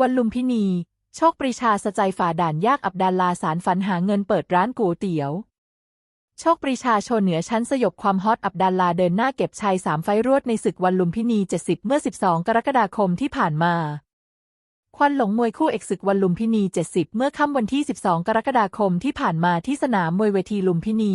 วันลุมพินี โชคปรีชาสะใจฝ่าด่านยากอับดาลลาสารฝันหาเงินเปิดร้านก๋วยเตี๋ยว โชคปรีชาโชว์เหนือชั้นสยบความฮอตอับดัลลาเดินหน้าเก็บชัยสามไฟรวดในศึกวันลุมพินี 70 เมื่อ 12 กรกฎาคมที่ผ่านมาควันหลงมวยคู่เอกศึกวันลุมพินี 70 เมื่อค่ำวันที่ 12 กรกฎาคมที่ผ่านมาที่สนามมวยเวทีลุมพินี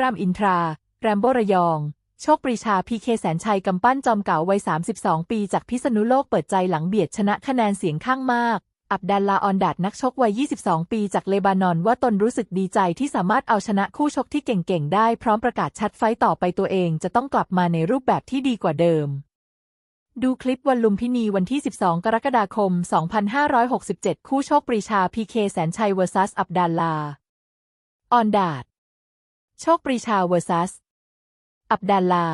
รามอินทรา แรมโบระยอง โชคปรีชาพีเคแสนชัยกำปั้นจอมเก่าวัย 32 ปีจากพิษณุโลกเปิดใจหลังเบียดชนะคะแนนเสียงข้างมาก อับดัลลาออนดาดนักชกวัย 22 ปีจากเลบานอนว่าตนรู้สึกดีใจที่สามารถเอาชนะคู่ชกที่เก่งๆ ได้พร้อมประกาศชัดไฟต่อไปตัวเองจะต้องกลับมาในรูปแบบที่ดีกว่าเดิม ดูคลิปวันลุมพินีวันที่ 12 กรกฎาคม 2567 คู่โชคปรีชาพีเคแสนชัย vs อับดัลลาออนดาดโชคปรีชา vs อั อับดัลลา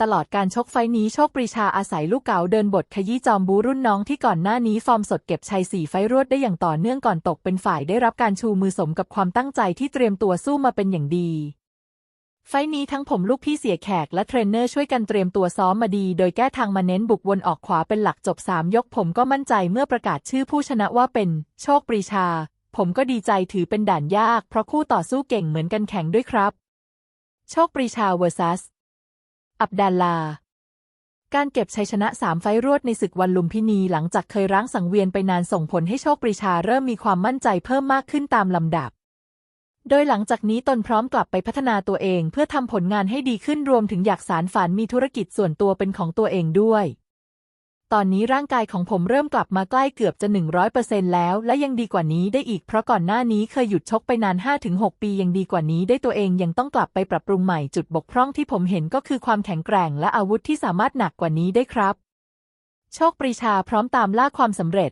ตลอดการชกไฟนี้โชคปรีชาอาศัยลูกเก๋าเดินบทขยี้จอมบูรุ่นน้องที่ก่อนหน้านี้ฟอร์มสดเก็บชัยสี่ไฟรวดได้อย่างต่อเนื่องก่อนตกเป็นฝ่ายได้รับการชูมือสมกับความตั้งใจที่เตรียมตัวสู้มาเป็นอย่างดีไฟนี้ทั้งผมลูกพี่เสียแขกและเทรนเนอร์ช่วยกันเตรียมตัวซ้อมมาดี โดยแก้ทางมาเน้นบุกวนออกขวาเป็นหลักจบสามยกผมก็มั่นใจเมื่อประกาศชื่อผู้ชนะว่าเป็น โชคปรีชา ผมก็ดีใจถือเป็นด่านยาก เพราะคู่ต่อสู้เก่งเหมือนกันแข่งด้วยครับ โชคปรีชาเวอร์ซัส อับดัลลา การเก็บชัยชนะสามไฟต์รวดในศึกวันลุมพินีหลังจากเคยร้างสังเวียนไปนานส่งผลให้โชคปรีชาเริ่มมีความมั่นใจเพิ่มมากขึ้นตามลำดับ โดยหลังจากนี้ตนพร้อมกลับไปพัฒนาตัวเองเพื่อทำผลงานให้ดีขึ้นรวมถึงอยากสารฝันมีธุรกิจส่วนตัวเป็นของตัวเองด้วย ตอนนี้ร่างกายของผมเริ่มกลับมาใกล้เกือบจะ 100%แล้ว และยังดีกว่านี้ได้อีก เพราะก่อนหน้านี้เคยหยุดชกไปนาน 5-6 ปียังดีกว่านี้ได้ตัวเองยังต้องกลับไปปรับปรุงใหม่จุดบกพร่องที่ผมเห็นก็คือความแข็งแกร่งและอาวุธที่สามารถหนักกว่านี้ได้ครับ โชคปรีชาพร้อมตามล่าความสำเร็จ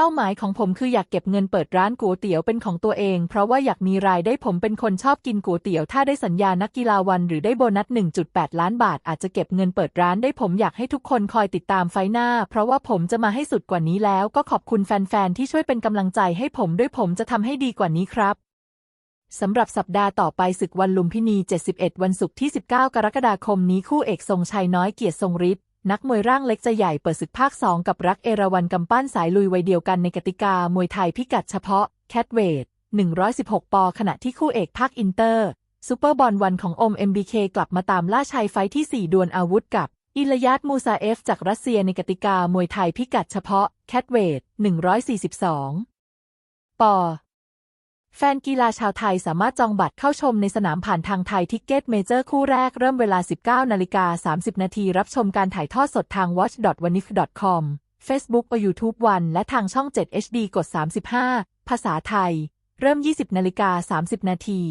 เป้าหมายของผมคืออยากเก็บเงินเปิดร้านก๋วยเตี๋ยวเป็นของตัวเอง เพราะว่าอยากมีรายได้ผมเป็นคนชอบกินก๋วยเตี๋ยว ถ้าได้สัญญานักกีฬาวันหรือได้โบนัส 1.8 ล้านบาท อาจจะเก็บเงินเปิดร้านได้ผมอยากให้ทุกคนคอยติดตามไฟหน้า เพราะว่าผมจะมาให้สุดกว่านี้แล้ว ก็ขอบคุณแฟนๆที่ช่วยเป็นกำลังใจให้ผมด้วยผมจะทำให้ดีกว่านี้ครับสำหรับสัปดาห์ต่อไปศึกวันลุมพินี 71 วันศุกร์ที่ 19 กรกฎาคมนี้คู่เอกทรงชัยน้อยเกียรติทรงฤทธิ์ นักมวยร่างเล็กจะใหญ่เปิดศึกภาค 2 กับรักเอราวันกำปั้นสายลุยไวเดียวกันในกติกามวยไทยพิกัดเฉพาะแคทเวท116 ปอ ขณะที่คู่เอกภาคอินเตอร์ซูเปอร์บอลวันของอม MBK กลับมาตามล่าชัยไฟท์ที่ 4 ดวลอาวุธกับ อิลยัตมูซาเอฟ จากรัสเซียในกติกามวยไทยพิกัดเฉพาะแคทเวท142 ปอ แฟนกีฬาชาวไทยสามารถจองบัตรเข้าชมในสนามผ่านทางไทยทิกเก็ตเมเจอร์คู่แรกเริ่มเวลา 19นาฬิกา30 นาทีรับชมการถ่ายทอดสดทาง watch.wanif.com Facebook และ YouTube วันและทางช่อง 7 HD กด 35 ภาษาไทย เริ่ม 20นาฬิกา30 นาที